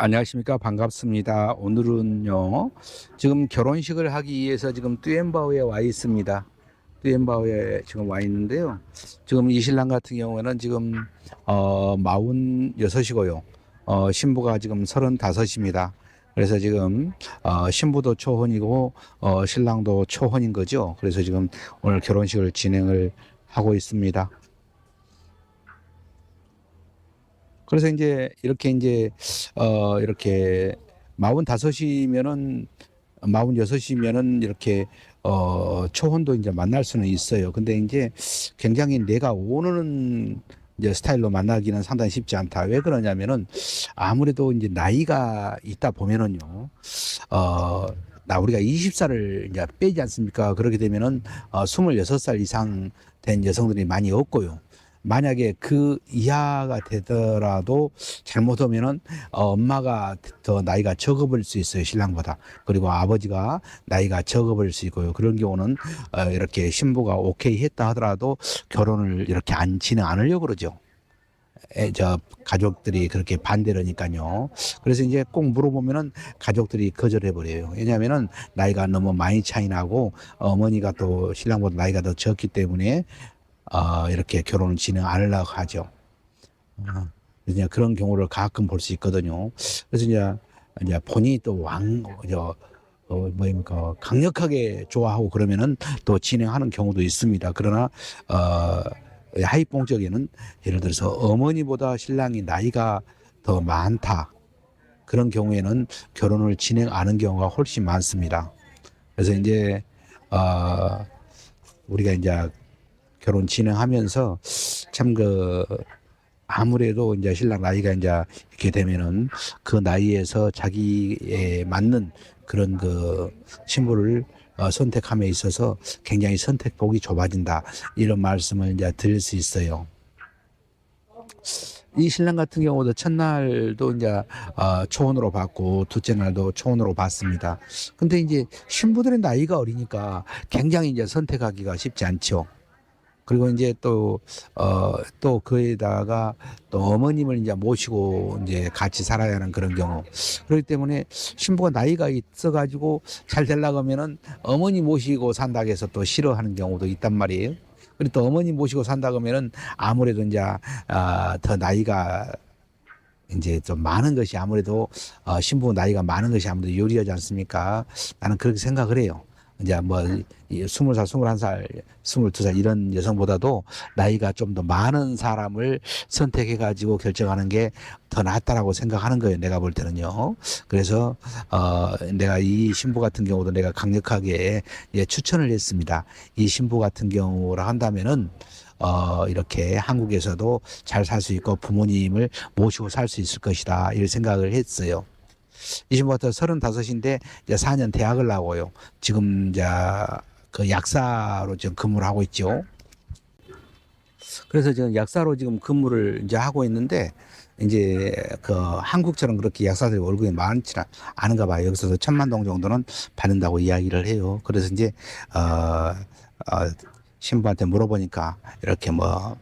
안녕하십니까 반갑습니다. 오늘은요 지금 결혼식을 하기 위해서 지금 뚜엠바오에 와 있습니다. 뚜엠바오에 지금 와 있는데요. 지금 이 신랑 같은 경우에는 지금 어 마흔 여섯이고요. 어 신부가 지금 서른다섯입니다. 그래서 지금 어 신부도 초혼이고 어 신랑도 초혼인 거죠. 그래서 지금 오늘 결혼식을 진행을 하고 있습니다. 그래서 이제 이렇게 이제 어 이렇게 마흔 다섯이면은 마흔 여섯이면은 이렇게 어 초혼도 이제 만날 수는 있어요. 근데 이제 굉장히 내가 오는 이제 스타일로 만나기는 상당히 쉽지 않다. 왜 그러냐면은 아무래도 이제 나이가 있다 보면은요. 어, 나 우리가 20살을 이제 빼지 않습니까? 그렇게 되면은 어 26살 이상 된 여성들이 많이 없고요. 만약에 그 이하가 되더라도 잘못하면은 어, 엄마가 더 나이가 적어 버릴 수 있어요 신랑보다 그리고 아버지가 나이가 적어 버릴 수 있고요 그런 경우는 어, 이렇게 신부가 오케이 했다 하더라도 결혼을 이렇게 안안 하려고 그러죠 에, 저 가족들이 그렇게 반대라니까요. 그래서 이제 꼭 물어보면은 가족들이 거절해 버려요. 왜냐하면은 나이가 너무 많이 차이 나고 어머니가 또 신랑보다 나이가 더 적기 때문에 어, 이렇게 결혼을 진행 안 하려고 하죠. 어, 그래서 이제 그런 경우를 가끔 볼 수 있거든요. 그래서 이제 이제 본인이 또 왕, 저, 어, 뭐입니까, 강력하게 좋아하고 그러면은 또 진행하는 경우도 있습니다. 그러나, 어, 하이뽕적에는 예를 들어서 어머니보다 신랑이 나이가 더 많다. 그런 경우에는 결혼을 진행 안 하는 경우가 훨씬 많습니다. 그래서 이제, 어, 우리가 이제 결혼 진행하면서 참 그 아무래도 이제 신랑 나이가 이제 이렇게 되면은 그 나이에서 자기에 맞는 그런 그 신부를 어, 선택함에 있어서 굉장히 선택폭이 좁아진다 이런 말씀을 이제 드릴 수 있어요. 이 신랑 같은 경우도 첫날도 이제 어, 초혼으로 받고 둘째 날도 초혼으로 받습니다. 근데 이제 신부들의 나이가 어리니까 굉장히 이제 선택하기가 쉽지 않죠. 그리고 이제 또, 어, 또 그에다가 또 어머님을 이제 모시고 이제 같이 살아야 하는 그런 경우. 그렇기 때문에 신부가 나이가 있어가지고 잘 되려고 하면은 어머니 모시고 산다고 해서 또 싫어하는 경우도 있단 말이에요. 그리고 또 어머니 모시고 산다고 하면은 아무래도 이제, 아, 더 나이가 이제 좀 많은 것이 아무래도 어, 신부 나이가 많은 것이 아무래도 유리하지 않습니까? 나는 그렇게 생각을 해요. 이제 뭐 스물 살, 스물한 살, 스물두 살 이런 여성보다도 나이가 좀 더 많은 사람을 선택해 가지고 결정하는 게 더 낫다라고 생각하는 거예요. 내가 볼 때는요. 그래서 어 내가 이 신부 같은 경우도 내가 강력하게 예, 추천을 했습니다. 이 신부 같은 경우라 한다면은 어, 이렇게 한국에서도 잘 살 수 있고 부모님을 모시고 살 수 있을 것이다. 이런 생각을 했어요. 이 신부부터 서른다섯인데 이제 4년 대학을 나오고요. 지금 이제 그 약사로 지금 근무를 하고 있죠. 그래서 지금 약사로 지금 근무를 이제 하고 있는데 이제 그 한국처럼 그렇게 약사들이 월급이 많지는 않은가 봐요. 여기서도 천만 동 정도는 받는다고 이야기를 해요. 그래서 이제 어, 어 신부한테 물어보니까 이렇게 뭐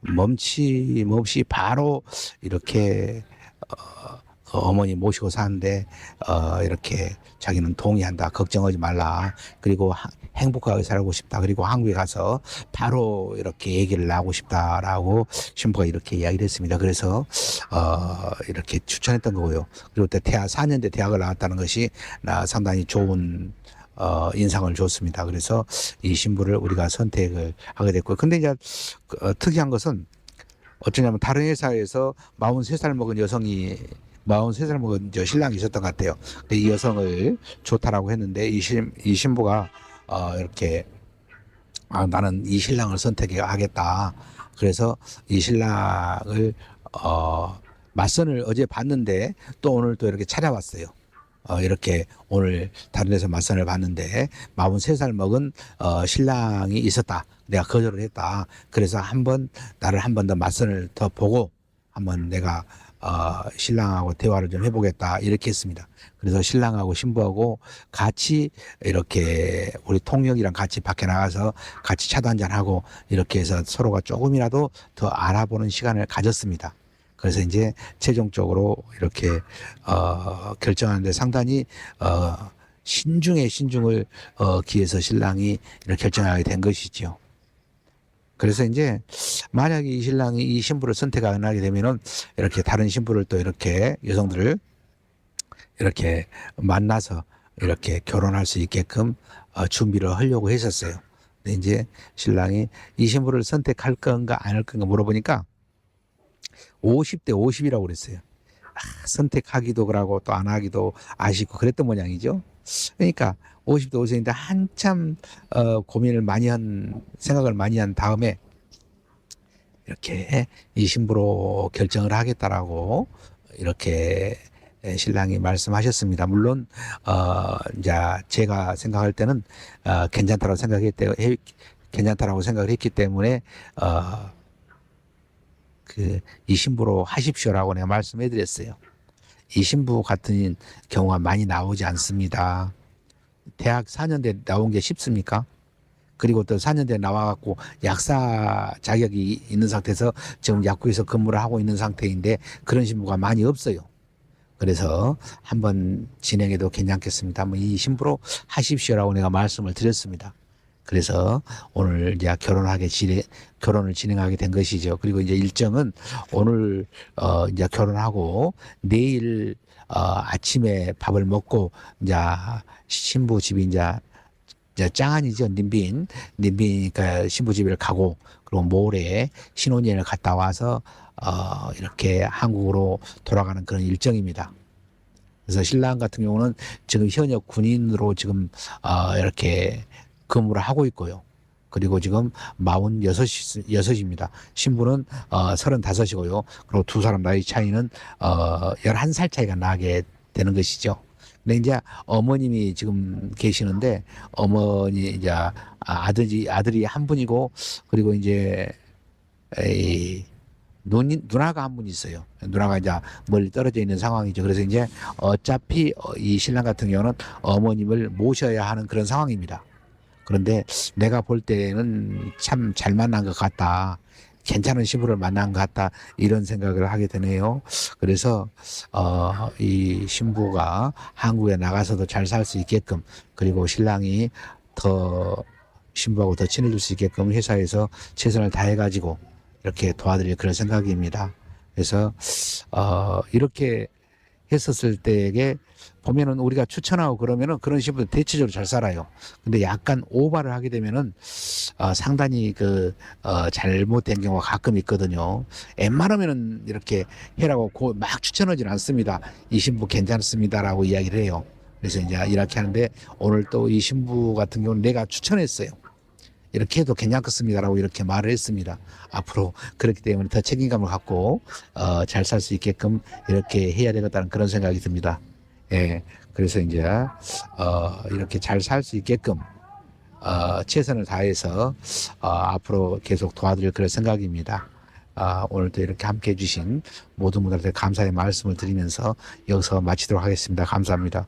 멈치 멈시 바로 이렇게 어, 그 어머니 모시고 사는데 어 이렇게 자기는 동의한다 걱정하지 말라 그리고 하, 행복하게 살고 싶다 그리고 한국에 가서 바로 이렇게 얘기를 하고 싶다라고 신부가 이렇게 이야기를 했습니다 그래서 어 이렇게 추천했던 거고요 그리고 또 대학 4년대 대학을 나왔다는 것이 나 상당히 좋은 어, 인상을 줬습니다. 그래서 이 신부를 우리가 선택을 하게 됐고요. 근데 이제 그, 어, 특이한 것은 어쩌냐면 다른 회사에서 43살 먹은 여성이 43살 먹은 저 신랑이 있었던 것 같아요. 이 여성을 좋다라고 했는데 이, 신, 이 신부가 어, 이렇게 아, 나는 이 신랑을 선택하겠다. 그래서 이 신랑을 어, 맞선을 어제 봤는데 또 오늘 또 이렇게 찾아왔어요. 어, 이렇게 오늘 다른 데서 맞선을 봤는데 43살 먹은 어, 신랑이 있었다. 내가 거절을 했다. 그래서 한번 나를 한 번 더 맞선을 더 보고 한번 내가 어, 신랑하고 대화를 좀 해보겠다 이렇게 했습니다. 그래서 신랑하고 신부하고 같이 이렇게 우리 통역이랑 같이 밖에 나가서 같이 차도 한잔 하고 이렇게 해서 서로가 조금이라도 더 알아보는 시간을 가졌습니다. 그래서 이제 최종적으로 이렇게 어, 결정하는데 상당히 어, 신중에 신중을 어, 기해서 신랑이 이렇게 결정하게 된 것이지요. 그래서 이제 만약에 이 신랑이 이 신부를 선택 안 하게 되면은 이렇게 다른 신부를 또 이렇게 여성들을 이렇게 만나서 이렇게 결혼할 수 있게끔 어, 준비를 하려고 했었어요. 근데 이제 신랑이 이 신부를 선택할 건가 안 할 건가 물어보니까 50대 50이라고 그랬어요. 아, 선택하기도 그러고 또 안 하기도 아쉽고 그랬던 모양이죠. 그러니까 50대 50인데 한참 어, 고민을 많이 한 생각을 많이 한 다음에 이렇게 이 신부로 결정을 하겠다라고 이렇게 신랑이 말씀하셨습니다. 물론 어 이제 제가 생각할 때는 어 괜찮다고 생각했대 해- 괜찮다라고 생각을 했기 때문에 어그 이 신부로 하십시오라고 내가 말씀해 드렸어요. 이 신부 같은 경우가 많이 나오지 않습니다. 대학 4년 대 나온 게 쉽습니까? 그리고 또 4년대 나와갖고 약사 자격이 있는 상태에서 지금 약국에서 근무를 하고 있는 상태인데 그런 신부가 많이 없어요. 그래서 한번 진행해도 괜찮겠습니다. 한번 이 신부로 하십시오라고 내가 말씀을 드렸습니다. 그래서 오늘 이제 결혼하게 진행, 결혼을 진행하게 된 것이죠. 그리고 이제 일정은 오늘 어 이제 결혼하고 내일 어 아침에 밥을 먹고 이제 신부 집이 이제 이제 짱안이죠 님빈 님빈이니까 신부 집을 가고 그리고 모레 신혼여행을 갔다 와서 어 이렇게 한국으로 돌아가는 그런 일정입니다. 그래서 신랑 같은 경우는 지금 현역 군인으로 지금 어 이렇게 근무를 하고 있고요. 그리고 지금 46, 여섯입니다. 신부는 어 35이고요. 그리고 두 사람 나이 차이는 어 11살 차이가 나게 되는 것이죠. 근데 이제 어머님이 지금 계시는데 어머니 이제 아들이 아들이 한 분이고 그리고 이제 이 누니, 누나가 한 분 있어요. 누나가 이제 멀리 떨어져 있는 상황이죠. 그래서 이제 어차피 어, 이 신랑 같은 경우는 어머님을 모셔야 하는 그런 상황입니다. 그런데 내가 볼 때는 참 잘 만난 것 같다. 괜찮은 신부를 만난 것 같다. 이런 생각을 하게 되네요. 그래서, 어, 이 신부가 한국에 나가서도 잘 살 수 있게끔, 그리고 신랑이 더 신부하고 더 친해질 수 있게끔 회사에서 최선을 다해가지고 이렇게 도와드릴 그런 생각입니다. 그래서, 어, 이렇게 했었을 때에 보면은 우리가 추천하고 그러면은 그런 신부들 대체적으로 잘 살아요. 근데 약간 오바를 하게 되면은 어, 상당히 그 어, 잘못된 경우가 가끔 있거든요. 웬만하면은 이렇게 해라고 고, 막 추천하지는 않습니다. 이 신부 괜찮습니다라고 이야기를 해요. 그래서 이제 이렇게 하는데 오늘 또 이 신부 같은 경우는 내가 추천했어요. 이렇게 해도 괜찮겠습니다라고 이렇게 말을 했습니다. 앞으로 그렇기 때문에 더 책임감을 갖고 어, 잘 살 수 있게끔 이렇게 해야 되겠다는 그런 생각이 듭니다. 예, 그래서 이제 어, 이렇게 잘 살 수 있게끔 어, 최선을 다해서 어, 앞으로 계속 도와드릴 그런 생각입니다. 아, 오늘도 이렇게 함께 해주신 모든 분들한테 감사의 말씀을 드리면서 여기서 마치도록 하겠습니다. 감사합니다.